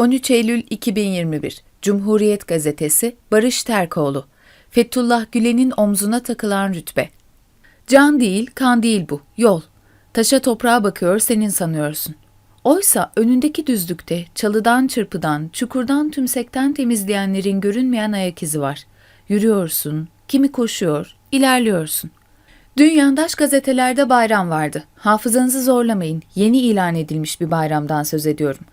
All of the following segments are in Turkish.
13 Eylül 2021 Cumhuriyet Gazetesi Barış Terkoğlu Fethullah Gülen'in omzuna takılan rütbe Can değil, kan değil bu, yol. Taşa toprağa bakıyor senin sanıyorsun. Oysa önündeki düzlükte çalıdan çırpıdan, çukurdan tümsekten temizleyenlerin görünmeyen ayak izi var. Yürüyorsun, kimi koşuyor, ilerliyorsun. Dün yandaş gazetelerde bayram vardı. Hafızanızı zorlamayın. Yeni ilan edilmiş bir bayramdan söz ediyorum.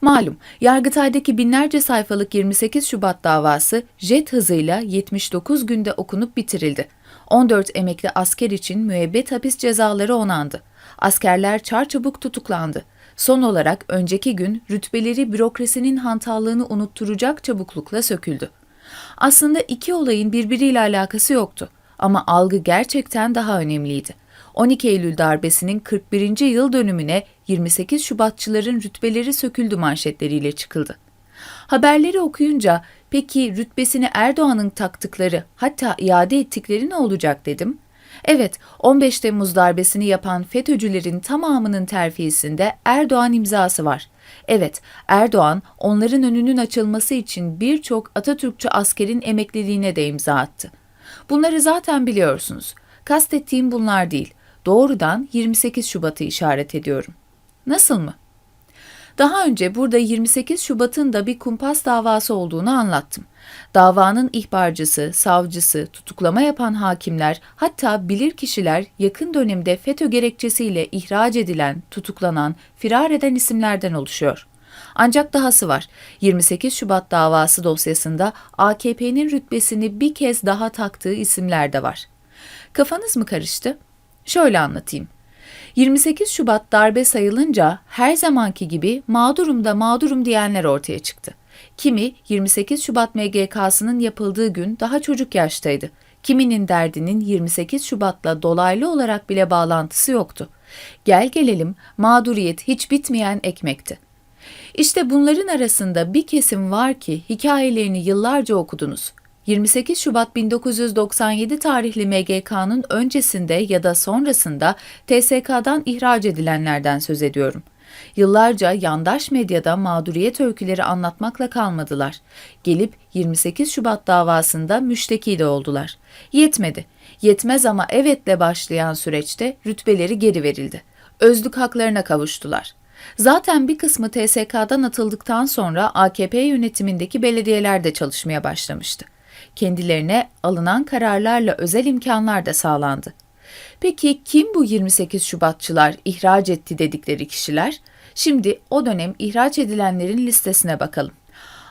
Malum, Yargıtay'daki binlerce sayfalık 28 Şubat davası jet hızıyla 79 günde okunup bitirildi. 14 emekli asker için müebbet hapis cezaları onandı. Askerler çarçabuk tutuklandı. Son olarak önceki gün rütbeleri bürokrasinin hantallığını unutturacak çabuklukla söküldü. Aslında iki olayın birbiriyle alakası yoktu ama algı gerçekten daha önemliydi. 12 Eylül darbesinin 41. yıl dönümüne 28 Şubatçıların rütbeleri söküldü manşetleriyle çıkıldı. Haberleri okuyunca peki rütbesini Erdoğan'ın taktıkları hatta iade ettikleri ne olacak dedim. Evet 15 Temmuz darbesini yapan FETÖ'cülerin tamamının terfisinde Erdoğan imzası var. Evet Erdoğan onların önünün açılması için birçok Atatürkçü askerin emekliliğine de imza attı. Bunları zaten biliyorsunuz. Kastettiğim bunlar değil. Doğrudan 28 Şubat'ı işaret ediyorum. Nasıl mı? Daha önce burada 28 Şubat'ın da bir kumpas davası olduğunu anlattım. Davanın ihbarcısı, savcısı, tutuklama yapan hakimler, hatta bilirkişiler yakın dönemde FETÖ gerekçesiyle ihraç edilen, tutuklanan, firar eden isimlerden oluşuyor. Ancak dahası var. 28 Şubat davası dosyasında AKP'nin rütbesini bir kez daha taktığı isimler de var. Kafanız mı karıştı? Şöyle anlatayım. 28 Şubat darbe sayılınca her zamanki gibi mağdurum da mağdurum diyenler ortaya çıktı. Kimi 28 Şubat MGK'sının yapıldığı gün daha çocuk yaştaydı. Kiminin derdinin 28 Şubat'la dolaylı olarak bile bağlantısı yoktu. Gel gelelim mağduriyet hiç bitmeyen ekmekti. İşte bunların arasında bir kesim var ki hikayelerini yıllarca okudunuz. 28 Şubat 1997 tarihli MGK'nın öncesinde ya da sonrasında TSK'dan ihraç edilenlerden söz ediyorum. Yıllarca yandaş medyada mağduriyet öyküleri anlatmakla kalmadılar. Gelip 28 Şubat davasında müşteki de oldular. Yetmedi. Yetmez ama evetle başlayan süreçte rütbeleri geri verildi. Özlük haklarına kavuştular. Zaten bir kısmı TSK'dan atıldıktan sonra AKP yönetimindeki belediyeler de çalışmaya başlamıştı. Kendilerine alınan kararlarla özel imkanlar da sağlandı. Peki kim bu 28 Şubatçılar ihraç etti dedikleri kişiler? Şimdi o dönem ihraç edilenlerin listesine bakalım.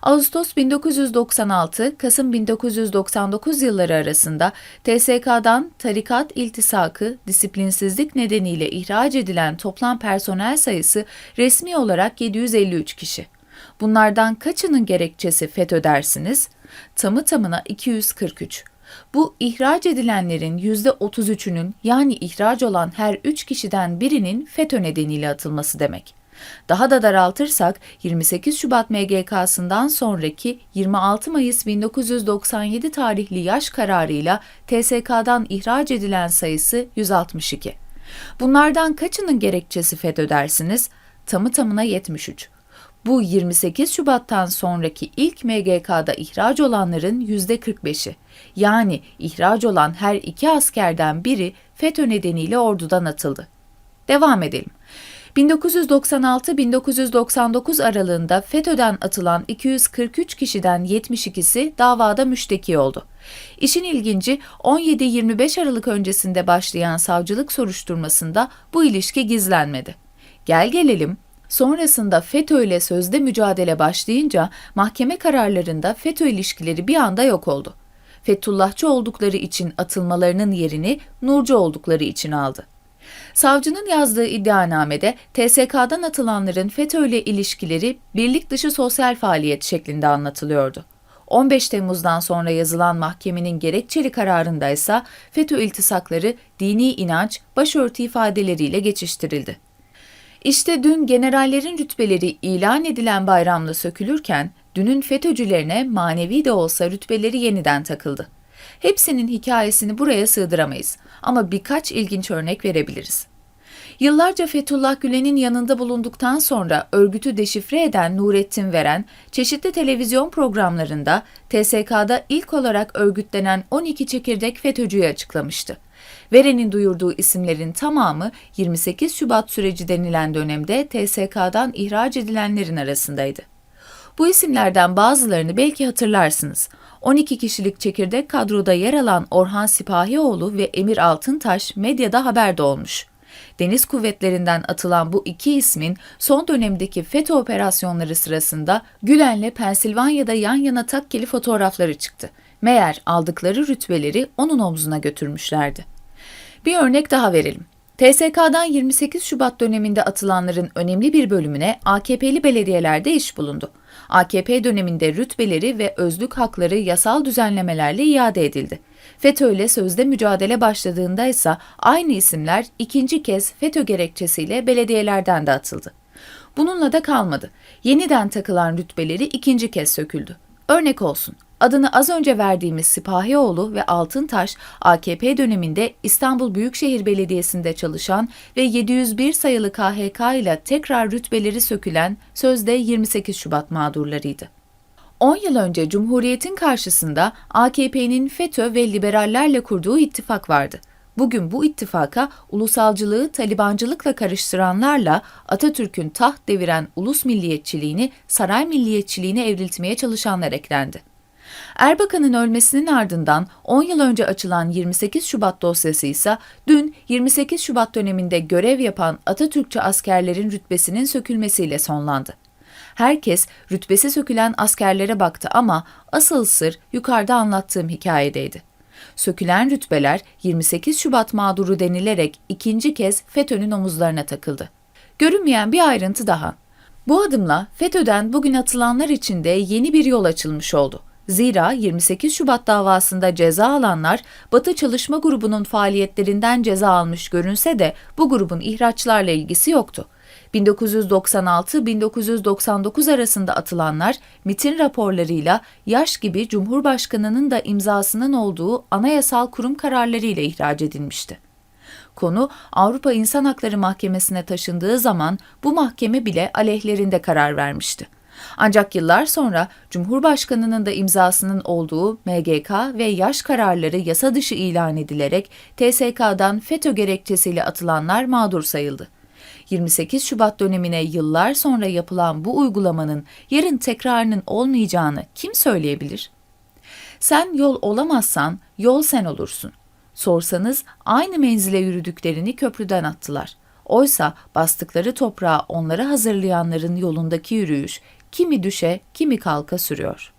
Ağustos 1996, Kasım 1999 yılları arasında TSK'dan tarikat iltisakı, disiplinsizlik nedeniyle ihraç edilen toplam personel sayısı resmi olarak 753 kişi. Bunlardan kaçının gerekçesi FETÖ dersiniz? Tamı tamına 243. Bu ihraç edilenlerin %33'ünün yani ihraç olan her 3 kişiden birinin FETÖ nedeniyle atılması demek. Daha da daraltırsak 28 Şubat MGK'sından sonraki 26 Mayıs 1997 tarihli yaş kararıyla TSK'dan ihraç edilen sayısı 162. Bunlardan kaçının gerekçesi FETÖ dersiniz? Tamı tamına 73. Bu 28 Şubat'tan sonraki ilk MGK'da ihraç olanların %45'i. Yani ihraç olan her iki askerden biri FETÖ nedeniyle ordudan atıldı. Devam edelim. 1996-1999 aralığında FETÖ'den atılan 243 kişiden 72'si davada müşteki oldu. İşin ilginci 17-25 Aralık öncesinde başlayan savcılık soruşturmasında bu ilişki gizlenmedi. Gel gelelim Sonrasında FETÖ ile sözde mücadele başlayınca mahkeme kararlarında FETÖ ilişkileri bir anda yok oldu. Fethullahçı oldukları için atılmalarının yerini Nurcu oldukları için aldı. Savcının yazdığı iddianamede TSK'dan atılanların FETÖ ile ilişkileri birlik dışı sosyal faaliyet şeklinde anlatılıyordu. 15 Temmuz'dan sonra yazılan mahkemenin gerekçeli kararında ise FETÖ iltisakları dini inanç, başörtü ifadeleriyle geçiştirildi. İşte dün generallerin rütbeleri ilan edilen bayramla sökülürken dünün FETÖ'cülerine manevi de olsa rütbeleri yeniden takıldı. Hepsinin hikayesini buraya sığdıramayız ama birkaç ilginç örnek verebiliriz. Yıllarca Fethullah Gülen'in yanında bulunduktan sonra örgütü deşifre eden Nurettin Veren, çeşitli televizyon programlarında TSK'da ilk olarak örgütlenen 12 çekirdek FETÖ'cüyü açıklamıştı. Veren'in duyurduğu isimlerin tamamı 28 Şubat süreci denilen dönemde TSK'dan ihraç edilenlerin arasındaydı. Bu isimlerden bazılarını belki hatırlarsınız. 12 kişilik çekirdek kadroda yer alan Orhan Sipahioğlu ve Emir Altıntaş medyada haberde olmuş. Deniz kuvvetlerinden atılan bu iki ismin son dönemdeki FETÖ operasyonları sırasında Gülen'le Pensilvanya'da yan yana takkeli fotoğrafları çıktı. Meğer aldıkları rütbeleri onun omzuna götürmüşlerdi. Bir örnek daha verelim. TSK'dan 28 Şubat döneminde atılanların önemli bir bölümüne AKP'li belediyelerde iş bulundu. AKP döneminde rütbeleri ve özlük hakları yasal düzenlemelerle iade edildi. FETÖ ile sözde mücadele başladığında ise aynı isimler ikinci kez FETÖ gerekçesiyle belediyelerden de atıldı. Bununla da kalmadı. Yeniden takılan rütbeleri ikinci kez söküldü. Örnek olsun. Adını az önce verdiğimiz Sipahioğlu ve Altıntaş, AKP döneminde İstanbul Büyükşehir Belediyesi'nde çalışan ve 701 sayılı KHK ile tekrar rütbeleri sökülen sözde 28 Şubat mağdurlarıydı. 10 yıl önce Cumhuriyet'in karşısında AKP'nin FETÖ ve liberallerle kurduğu ittifak vardı. Bugün bu ittifaka ulusalcılığı talibancılıkla karıştıranlarla Atatürk'ün taht deviren ulus milliyetçiliğini saray milliyetçiliğine evriltmeye çalışanlar eklendi. Erbakan'ın ölmesinin ardından 10 yıl önce açılan 28 Şubat dosyası ise dün 28 Şubat döneminde görev yapan Atatürkçü askerlerin rütbesinin sökülmesiyle sonlandı. Herkes rütbesi sökülen askerlere baktı ama asıl sır yukarıda anlattığım hikayedeydi. Sökülen rütbeler 28 Şubat mağduru denilerek ikinci kez FETÖ'nün omuzlarına takıldı. Görünmeyen bir ayrıntı daha. Bu adımla FETÖ'den bugün atılanlar için de yeni bir yol açılmış oldu. Zira 28 Şubat davasında ceza alanlar Batı Çalışma Grubu'nun faaliyetlerinden ceza almış görünse de bu grubun ihraçlarla ilgisi yoktu. 1996-1999 arasında atılanlar MIT'in raporlarıyla yaş gibi Cumhurbaşkanı'nın da imzasının olduğu anayasal kurum kararlarıyla ihraç edilmişti. Konu Avrupa İnsan Hakları Mahkemesi'ne taşındığı zaman bu mahkeme bile aleyhlerinde karar vermişti. Ancak yıllar sonra Cumhurbaşkanı'nın da imzasının olduğu MGK ve yaş kararları yasa dışı ilan edilerek TSK'dan FETÖ gerekçesiyle atılanlar mağdur sayıldı. 28 Şubat dönemine yıllar sonra yapılan bu uygulamanın yarın tekrarının olmayacağını kim söyleyebilir? Sen yol olamazsan yol sen olursun. Sorsanız aynı menzile yürüdüklerini köprüden attılar. Oysa bastıkları toprağı onlara hazırlayanların yolundaki yürüyüş kimi düşe kimi kalka sürüyor.